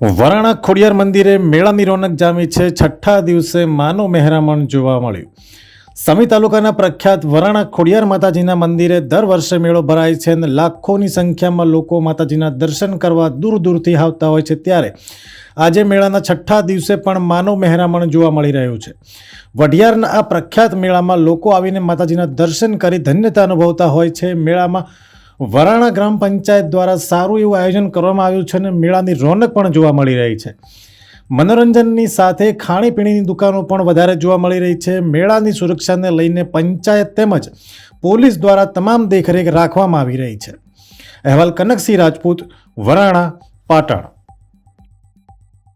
વરાણા ખોડિયાર મંદિરે મેળાની રોનક જામી છે. છઠ્ઠા દિવસે માનું મહેરામણ જોવા મળ્યું. સમી તાલુકાના પ્રખ્યાત વરાણા ખોડિયાર માતાજીના મંદિરે દર વર્ષે મેળો ભરાય છે અને લાખોની સંખ્યામાં લોકો માતાજીના દર્શન કરવા દૂર દૂરથી આવતા હોય છે. ત્યારે આજે મેળાના છઠ્ઠા દિવસે પણ માનવ મહેરામણ જોવા મળી રહ્યું છે. વઢિયારના આ પ્રખ્યાત મેળામાં લોકો આવીને માતાજીના દર્શન કરી ધન્યતા અનુભવતા હોય છે. મેળામાં વરાણા ગ્રામ પંચાયત દ્વારા સારું એવું આયોજન કરવામાં આવ્યું છે અને મેળાની રોનક પણ જોવા મળી રહી છે. મનોરંજનની સાથે ખાણીપીણીની દુકાનો પણ વધારે જોવા મળી રહી છે. મેળાની સુરક્ષાને લઈને પંચાયત તેમજ પોલીસ દ્વારા તમામ દેખરેખ રાખવામાં આવી રહી છે. અહેવાલ કનકસિંહ રાજપૂત, વરાણા, પાટણ.